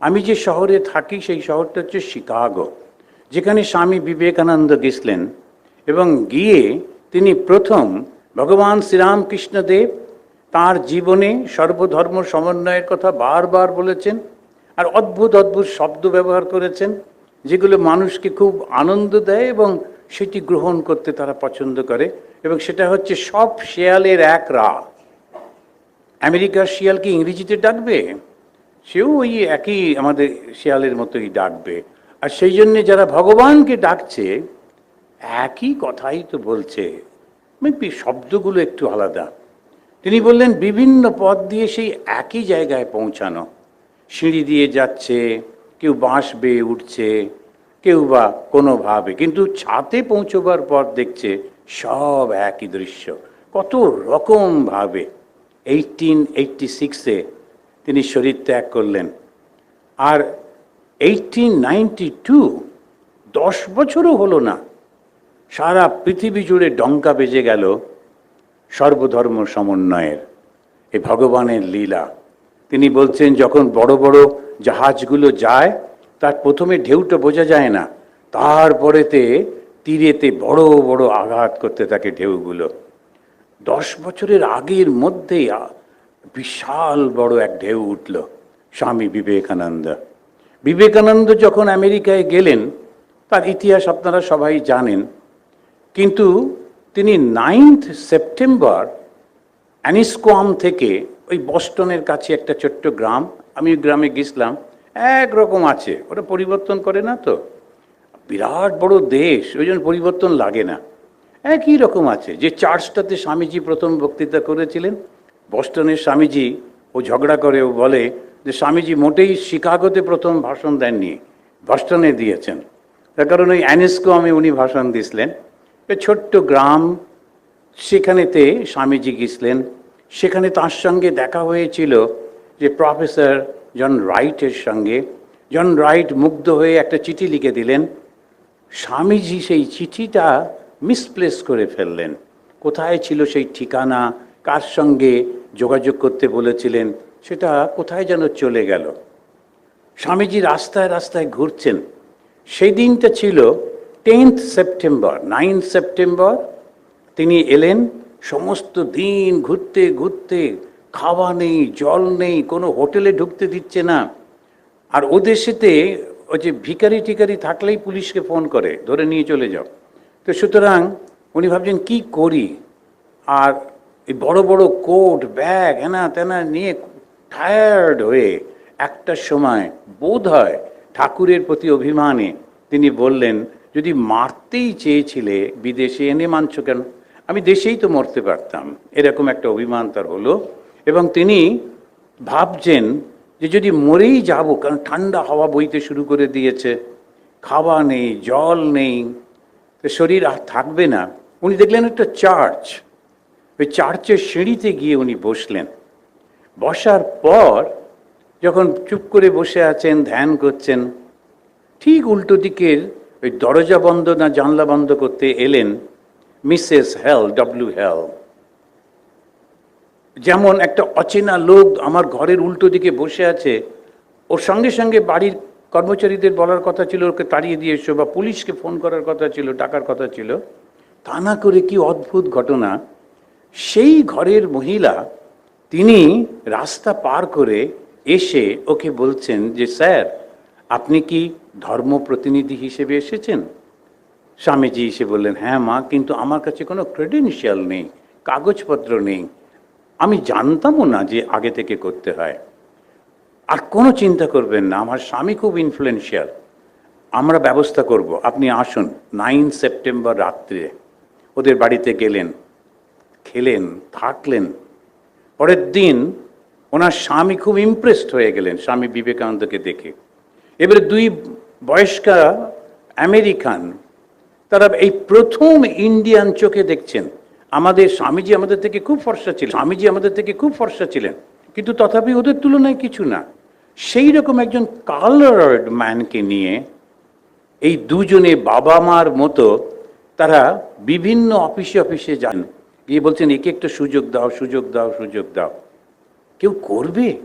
আমি যে শহরে থাকি, সেই শহরটা হচ্ছে শিকাগো, যেখানে স্বামী বিবেকানন্দ গেছিলেন এবং গিয়ে তিনি প্রথম ভগবান শ্রীরামকৃষ্ণদেব তার জীবনে সর্বধর্ম সমন্বয়ের কথা বারবার বলেছেন আর অদ্ভুত অদ্ভুত শব্দ ব্যবহার করেছেন, যেগুলো মানুষকে খুব আনন্দ দেয় এবং সেটি গ্রহণ করতে তারা পছন্দ করে এবং সেটা হচ্ছে সব শেয়ালের এক রা আমেরিকার শিয়ালকে ইংরেজিতে ডাকবে? সেও ওই একই আমাদের শিয়ালের মতোই ডাকবে। আর সেই জন্যে যারা ভগবানকে ডাকছে, একই কথাই তো বলছে। শব্দগুলো একটু আলাদা। তিনি বললেন, বিভিন্ন পথ দিয়ে সেই একই জায়গায় পৌঁছানো। সিঁড়ি দিয়ে যাচ্ছে, কেউ বাঁশ বেয়ে উঠছে, কেউ বা কোনোভাবে কিন্তু ছাতে পৌঁছবার পর দেখছে, সব একই দৃশ্য। কত রকমভাবে এইটিন এইটটি সিক্সে তিনি শরীর ত্যাগ করলেন। আর এইটিন নাইনটি টু দশ বছরও হলো না। সারা পৃথিবী জুড়ে ডঙ্কা বেজে গেল সর্বধর্ম সমন্বয়ের। এই ভগবানের লীলা। তিনি বলছেন, যখন বড় বড় জাহাজগুলো যায়, তার প্রথমে ঢেউটা বোঝা যায় না। তারপরেতে তীরেতে বড় বড় আঘাত করতে থাকে ঢেউগুলো। দশ বছরের আগের মধ্যেই বিশাল বড় এক ঢেউ উঠল, স্বামী বিবেকানন্দ। বিবেকানন্দ যখন আমেরিকায় গেলেন, তার ইতিহাস আপনারা সবাই জানেন, কিন্তু তিনি নাইন্থ সেপ্টেম্বর অ্যানিসকোয়াম থেকে ওই বস্টনের কাছে একটা ছোট্ট গ্রাম, আমি ওই গ্রামে গেছিলাম একরকম আছে, ওটা পরিবর্তন করে না তো? বিরাট বড় দেশ, ওই জন্য পরিবর্তন লাগে না। একই রকম আছে, যে চার্চটাতে স্বামীজি প্রথম বক্তৃতা করেছিলেন বস্টনের স্বামীজি ও ঝগড়া করে ও বলে যে স্বামীজি মোটেই শিকাগোতে প্রথম ভাষণ দেননি, বস্টনে দিয়েছেন। তার কারণ ওই অ্যানিসকোয়ামে উনি ভাষণ দিয়েছিলেন ওই ছোট্ট গ্রাম, সেখানেতে স্বামীজি গেছিলেন সেখানে তার সঙ্গে দেখা হয়েছিল যে প্রফেসর জন রাইটের সঙ্গে। জন রাইট মুগ্ধ হয়ে একটা চিঠি লিখে দিলেন, স্বামীজি সেই চিঠিটা মিসপ্লেস করে ফেললেন। কোথায় ছিল সেই ঠিকানা? কার সঙ্গে যোগাযোগ করতে বলেছিলেন, সেটা কোথায় যেন চলে গেল। স্বামীজি রাস্তায় রাস্তায় ঘুরছেন। সেই দিনটা ছিল টেন্থ সেপ্টেম্বর নাইন সেপ্টেম্বর। তিনি এলেন, সমস্ত দিন ঘুরতে ঘুরতে, খাওয়া নেই, জল নেই, কোনো হোটেলে ঢুকতে দিচ্ছে না। আর ও দেশেতে ওই যে ভিখারি টিকারি থাকলেই পুলিশকে ফোন করে, ধরে নিয়ে চলে যাও। তো সুতরাং উনি ভাবছেন, কি করি? আর এই বড় বড় কোট, ব্যাগ, হেনা তেনা নিয়ে টায়ার্ড হয়ে একটা সময় বোধ হয় ঠাকুরের প্রতি অভিমানে তিনি বললেন, যদি মারতেই চেয়েছিলে বিদেশে এনে মানছ কেন? আমি দেশেই তো মরতে পারতাম। এরকম একটা অভিমান তার হলো এবং তিনি ভাবছেন যে যদি মরেই যাব, কারণ ঠান্ডা হাওয়া বইতে শুরু করে দিয়েছে, খাওয়া নেই, জল নেই, তো শরীর আর থাকবে না। উনি দেখলেন একটা চার্চ। ওই চার্চের সিঁড়িতে গিয়ে উনি বসলেন। বসার পর যখন চুপ করে বসে আছেন, ধ্যান করছেন, ঠিক উল্টো দিকের ওই দরজা বন্ধ না জানলা বন্ধ করতে এলেন মিসেস হেল, ডব্লিউ হেল। যেমন একটা অচেনা লোক আমার ঘরের উল্টো দিকে বসে আছে, ওর সঙ্গে সঙ্গে বাড়ির কর্মচারীদের বলার কথা ছিল, ওকে তাড়িয়ে দিয়ে এসো বা পুলিশকে ফোন করার কথা ছিল টাকার কথা ছিল, তা না করে কি অদ্ভুত ঘটনা। সেই ঘরের মহিলা তিনি রাস্তা পার করে এসে ওকে বলছেন যে, স্যার, আপনি কি ধর্ম প্রতিনিধি হিসেবে এসেছেন? স্বামীজি এসে বললেন হ্যাঁ মা, কিন্তু আমার কাছে কোনো ক্রেডেনশিয়াল নেই, কাগজপত্র নেই। আমি জানতামও না যে আগে থেকে করতে হয়। আর কোনো চিন্তা করবেন না, আমার স্বামী খুব ইনফ্লুয়েন্সিয়াল আমরা ব্যবস্থা করব, আপনি আসুন। নাইন সেপ্টেম্বর রাত্রে ওদের বাড়িতে গেলেন। খেলেন, থাকলেন। পরের দিন ওনার স্বামী খুব ইমপ্রেসড হয়ে গেলেন, স্বামী বিবেকানন্দকে দেখে। এবারে দুই বয়স্কা আমেরিকান, তারা এই প্রথম ইন্ডিয়ান চোখে দেখছেন। আমাদের স্বামীজি আমাদের থেকে খুব ফর্সা ছিলেন, স্বামীজি আমাদের থেকে খুব ফর্সা ছিলেন। কিন্তু তথাপি ওদের তুলনায় কিছু না। সেই রকম একজন কালার্ড ম্যানকে নিয়ে এই দুজনে বাবা মার মতো তারা বিভিন্ন অফিসে অফিসে যান। গিয়ে বলছেন, একে একটা সুযোগ দাও সুযোগ দাও সুযোগ দাও। কেউ করবে?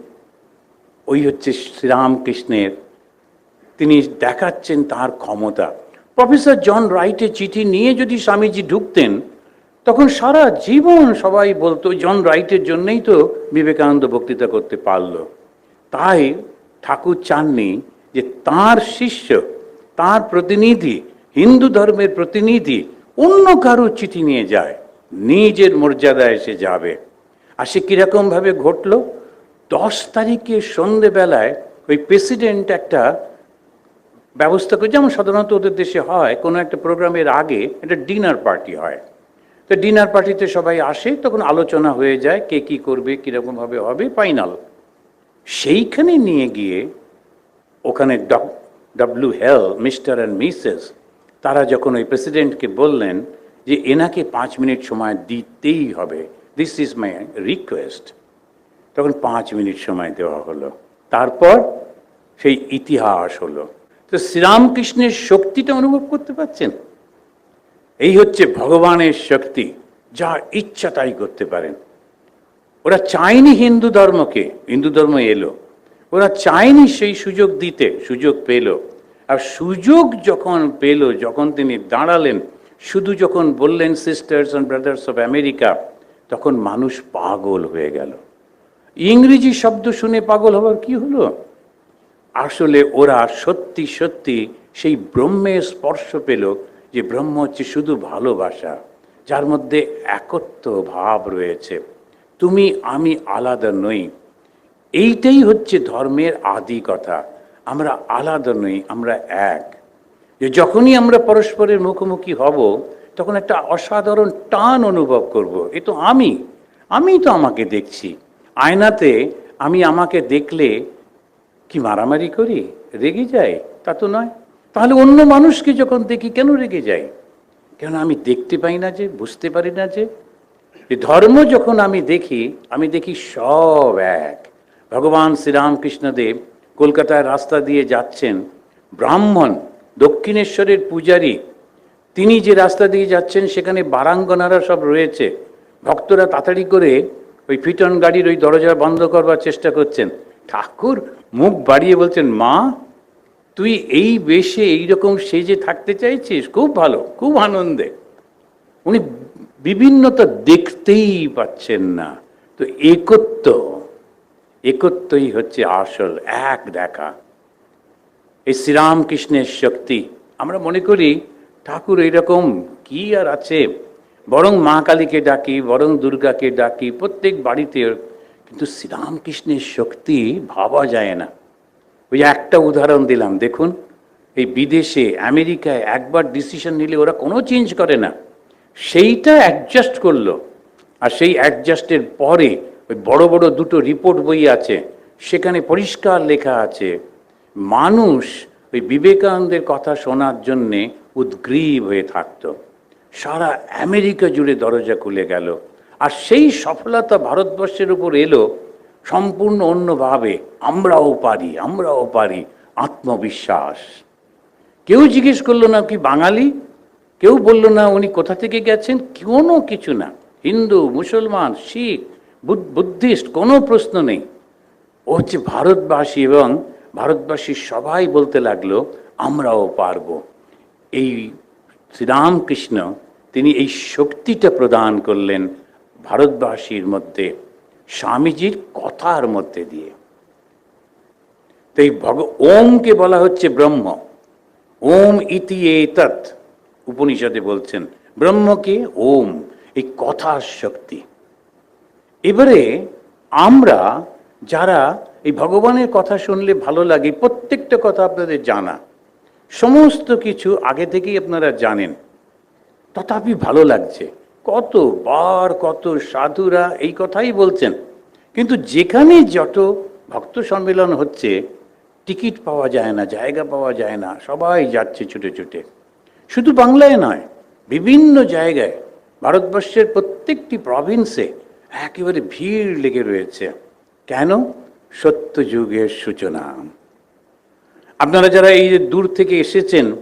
ওই হচ্ছে শ্রীরামকৃষ্ণের। তিনি দেখাচ্ছেন তার ক্ষমতা। প্রফেসর জন রাইটের চিঠি নিয়ে যদি স্বামীজি ঢুকতেন, তখন সারা জীবন সবাই বলতো, জন রাইটের জন্যই তো বিবেকানন্দ বক্তৃতা করতে পারল। তাই ঠাকুর চাননি যে তার শিষ্য, তার প্রতিনিধি, হিন্দু ধর্মের প্রতিনিধি অন্য কারও চিঠি নিয়ে যায়। নিজের মর্যাদায় এসে যাবে। আর সে কীরকমভাবে ঘটলো? দশ তারিখে সন্ধেবেলায় ওই প্রেসিডেন্ট একটা ব্যবস্থা করে, যেমন সাধারণত ওদের দেশে হয়, কোনো একটা প্রোগ্রামের আগে একটা ডিনার পার্টি হয়। তো ডিনার পার্টিতে সবাই আসে, তখন আলোচনা হয়ে যায়, কে কি করবে কীরকমভাবে হবে, ফাইনাল। সেইখানে নিয়ে গিয়ে ওখানে ডাব্লু হেল, মিস্টার অ্যান্ড মিসেস, তারা যখন ওই প্রেসিডেন্টকে বললেন যে এনাকে পাঁচ মিনিট সময় দিতেই হবে। দিস ইজ মাই রিকোয়েস্ট তখন পাঁচ মিনিট সময় দেওয়া হলো। তারপর সেই ইতিহাস হলো। তো শ্রীরামকৃষ্ণের শক্তিটা অনুভব করতে পারছেন? এই হচ্ছে ভগবানের শক্তি, যা ইচ্ছা তাই করতে পারেন। ওরা চায়নি হিন্দু ধর্মকে, হিন্দু ধর্ম এলো। ওরা চায়নি সেই সুযোগ দিতে, সুযোগ পেল। আর সুযোগ যখন পেল, যখন তিনি দাঁড়ালেন শুধু যখন বললেন sisters and brothers of America তখন মানুষ পাগল হয়ে গেল। ইংরেজি শব্দ শুনে পাগল হবার কি হলো? আসলে ওরা সত্যি সত্যি সেই ব্রহ্মের স্পর্শ পেল যে ব্রহ্ম হচ্ছে শুধু ভালোবাসা, যার মধ্যে একত্ব ভাব রয়েছে। তুমি, আমি আলাদা নই। এইটাই হচ্ছে ধর্মের আদি কথা। আমরা আলাদা নই, আমরা এক। যে যখনই আমরা পরস্পরের মুখোমুখি হব, তখন একটা অসাধারণ টান অনুভব করব। এ তো আমি আমি তো আমাকে দেখছি। আয়নাতে আমি আমাকে দেখলে কি মারামারি করি? রেগে যাই? তা তো নয়। তাহলে অন্য মানুষকে যখন দেখি, কেন রেগে যাই? কেন আমি দেখতে পাই না যে, বুঝতে পারি না যে? ধর্ম যখন আমি দেখি আমি দেখি সব এক। ভগবান শ্রীরামকৃষ্ণদেব কলকাতায় রাস্তা দিয়ে যাচ্ছেন ব্রাহ্মণ দক্ষিণেশ্বরের পূজারী, তিনি যে রাস্তা দিয়ে যাচ্ছেন, সেখানে বারাঙ্গনারা সব রয়েছে। ভক্তরা তাড়াতাড়ি করে ওই ফিটন গাড়ির ওই দরজা বন্ধ করবার চেষ্টা করছেন। ঠাকুর, মুখ বাড়িয়ে বলছেন, মা, তুই এই বেশে এইরকম সেজে থাকতে চাইছিস? খুব ভালো, খুব আনন্দে। উনি বিভিন্নতা দেখতেই পাচ্ছেন না। তো একত্ব, একত্বই হচ্ছে আসল, এক দেখা। এই শ্রীরামকৃষ্ণের শক্তি। আমরা মনে করি, ঠাকুর এইরকম কি আর আছে? বরং মা কালীকে ডাকি, বরং দুর্গাকে ডাকি, প্রত্যেক বাড়িতে। কিন্তু শ্রীরামকৃষ্ণের শক্তি ভাবা যায় না। ওই একটা উদাহরণ দিলাম, দেখুন। এই বিদেশে, আমেরিকায় একবার ডিসিশন নিলে ওরা কোনো চেঞ্জ করে না। সেইটা অ্যাডজাস্ট করল। আর সেই অ্যাডজাস্টের পরে ওই বড় বড় দুটো রিপোর্ট বই আছে। সেখানে পরিষ্কার লেখা আছে। মানুষ ওই বিবেকানন্দের কথা শোনার জন্যে উদ্গ্রীব হয়ে থাকতো। সারা আমেরিকা জুড়ে দরজা খুলে গেল। আর সেই সফলতা ভারতবর্ষের উপর এলো সম্পূর্ণ অন্যভাবে। আমরাও পারি আমরাও পারি, আত্মবিশ্বাস। কেউ জিজ্ঞেস করল না কি বাঙালি? কেউ বলল, না, উনি কোথা থেকে গেছেন? কোনো কিছু না। হিন্দু, মুসলমান, শিখ বুদ্ধিস্ট কোনো প্রশ্ন নেই। ও হচ্ছে ভারতবাসী এবং ভারতবাসী সবাই বলতে লাগল, আমরাও পারব। এই শ্রীরামকৃষ্ণ, তিনি এই শক্তিটা প্রদান করলেন ভারতবাসীর মধ্যে, স্বামীজির কথার মধ্যে দিয়ে। তো এই ভগ, ওমকে বলা হচ্ছে ব্রহ্ম। ওম ইতি এতৎ উপনিষদে বলছেন ব্রহ্মকে ওম, এই কথার শক্তি। এবারে আমরা যারা এই ভগবানের কথা শুনলে ভালো লাগে, প্রত্যেকটা কথা আপনাদের জানা। সমস্ত কিছু আগে থেকেই আপনারা জানেন। তথাপি ভালো লাগছে। কত বার কত সাধুরা এই কথাই বলছেন। কিন্তু যেখানে যত ভক্ত সম্মেলন হচ্ছে, টিকিট পাওয়া যায় না, জায়গা পাওয়া যায় না, সবাই যাচ্ছে ছুটে ছুটে। শুধু বাংলায় নয়, বিভিন্ন জায়গায়, ভারতবর্ষের প্রত্যেকটি প্রভিন্সে একেবারে ভিড় লেগে রয়েছে। কেন? সত্য যুগের সূচনা। আপনারা যারা এই দূর থেকে এসেছেন,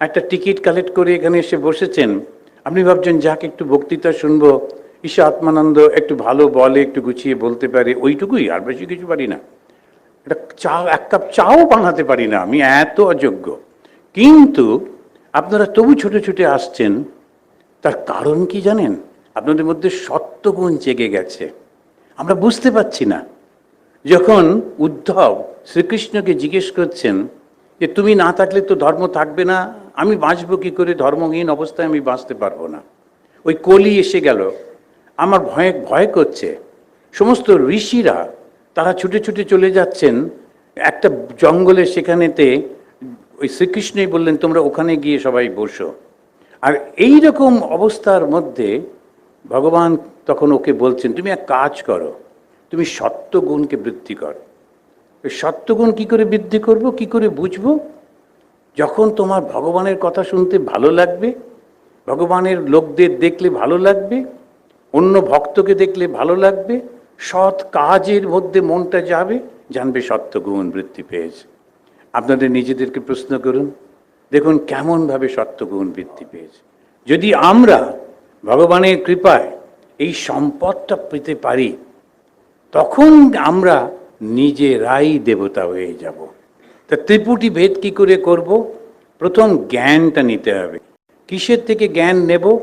একটা টিকিট কালেক্ট করে এখানে এসে বসেছেন, আপনি ভাবছেন, যাকে, একটু বক্তৃতা শুনব। ঈশা আত্মানন্দ একটু ভালো বলে, একটু গুছিয়ে বলতে পারে। ওইটুকুই, আর বেশি কিছু পারি না। একটা চা, এক কাপ চাও বানাতে পারি না আমি, এত অযোগ্য। কিন্তু আপনারা তবু ছুটে ছুটে আসছেন, তার কারণ কি জানেন? আপনাদের মধ্যে সত্যগুণ জেগে গেছে। আমরা বুঝতে পারছি না যখন উদ্ধব শ্রীকৃষ্ণকে জিজ্ঞেস করছেন যে, তুমি না থাকলে তো ধর্ম থাকবে না, আমি বাঁচবো কি করে? ধর্মহীন অবস্থায় আমি বাঁচতে পারব না। ওই কলি এসে গেল। আমার ভয় ভয় করছে। সমস্ত ঋষিরা তারা ছুটে ছুটে চলে যাচ্ছেন। একটা জঙ্গলে সেখানেতে ওই শ্রীকৃষ্ণই বললেন, তোমরা ওখানে গিয়ে সবাই বসো। আর এই রকম অবস্থার মধ্যে ভগবান তখন ওকে বলছেন, তুমি এক কাজ করো তুমি সত্যগুণকে বৃদ্ধি করো। সত্যগুণ কি করে বৃদ্ধি করব, কি করে বুঝব? যখন তোমার ভগবানের কথা শুনতে ভালো লাগবে, ভগবানের লোকদের দেখলে ভালো লাগবে, অন্য ভক্তকে দেখলে ভালো লাগবে, সৎ কাজের মধ্যে মনটা যাবে, জানবে সত্যগুণ বৃদ্ধি পেয়েছে। আপনাদের নিজেদেরকে প্রশ্ন করুন, দেখুন কেমনভাবে সত্যগুণ বৃদ্ধি পেয়েছে। যদি আমরা ভগবানের কৃপায় এই সম্পদটা পেতে পারি তখন আমরা নিজেরাই দেবতা হয়ে যাব। তা ত্রিপুটি ভেদ কি করে করব? প্রথম জ্ঞানটা নিতে হবে। কিসের থেকে জ্ঞান নেব?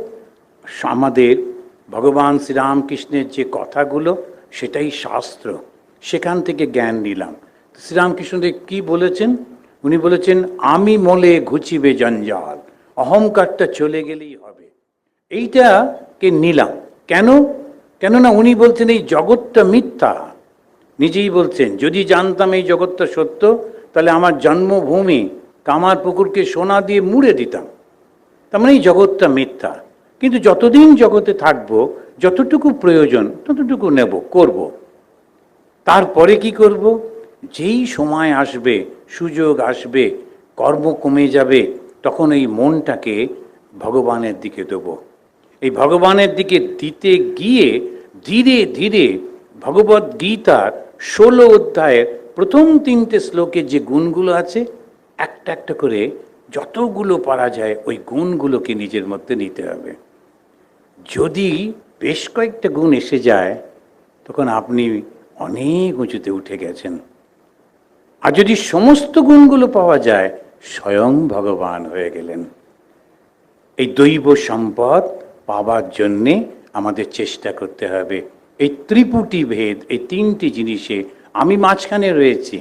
আমাদের ভগবান শ্রীরামকৃষ্ণের যে কথাগুলো, সেটাই শাস্ত্র। সেখান থেকে জ্ঞান নিলাম। শ্রীরামকৃষ্ণদেব কি বলেছেন? উনি বলেছেন, আমি মলে ঘুচিবে জঞ্জাল, অহংকারটা চলে গেলেই হবে। এইটাকে নিলাম। কেন? কেননা উনি বলছেন এই জগৎটা মিথ্যা। নিজেই বলছেন, যদি জানতাম এই জগৎটা সত্য, তাহলে আমার জন্মভূমি কামার পুকুরকে সোনা দিয়ে মুড়ে দিতাম। তার মানে এই জগৎটা মিথ্যা। কিন্তু যতদিন জগতে থাকব, যতটুকু প্রয়োজন, ততটুকু নেব, করব। তারপরে কি করব? যেই সময় আসবে, সুযোগ আসবে, কর্ম কমে যাবে, তখন এই মনটাকে ভগবানের দিকে দেবো। এই ভগবানের দিকে দিতে গিয়ে ধীরে ধীরে ভগবত গীতার ষোলো অধ্যায়ের প্রথম তিনটে শ্লোকে যে গুণগুলো আছে, একটা একটা করে যতগুলো পারা যায় ওই গুণগুলোকে নিজের মধ্যে নিতে হবে। যদি বেশ কয়েকটা গুণ এসে যায়, তখন আপনি অনেক উঁচুতে উঠে গেছেন। আর যদি সমস্ত গুণগুলো পাওয়া যায়, স্বয়ং ভগবান হয়ে গেলেন। এই দৈব সম্পদ পাবার জন্যে আমাদের চেষ্টা করতে হবে। এই ত্রিপুটি ভেদ, এই তিনটি জিনিসে আমি মাঝখানে রয়েছি,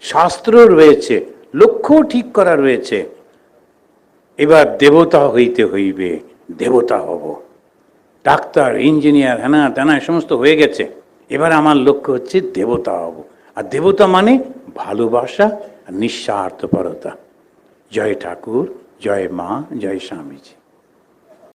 শাস্ত্র রয়েছে, লক্ষ্য ঠিক করা রয়েছে। এবার দেবতা হইতে হইবে, দেবতা হব। ডাক্তার, ইঞ্জিনিয়ার, হ্যানা তেনা সমস্ত হয়ে গেছে। এবার আমার লক্ষ্য হচ্ছে দেবতা হব। আর দেবতা মানে ভালোবাসা আর নিঃস্বার্থপরতা। জয় ঠাকুর, জয় মা, জয় স্বামীজি।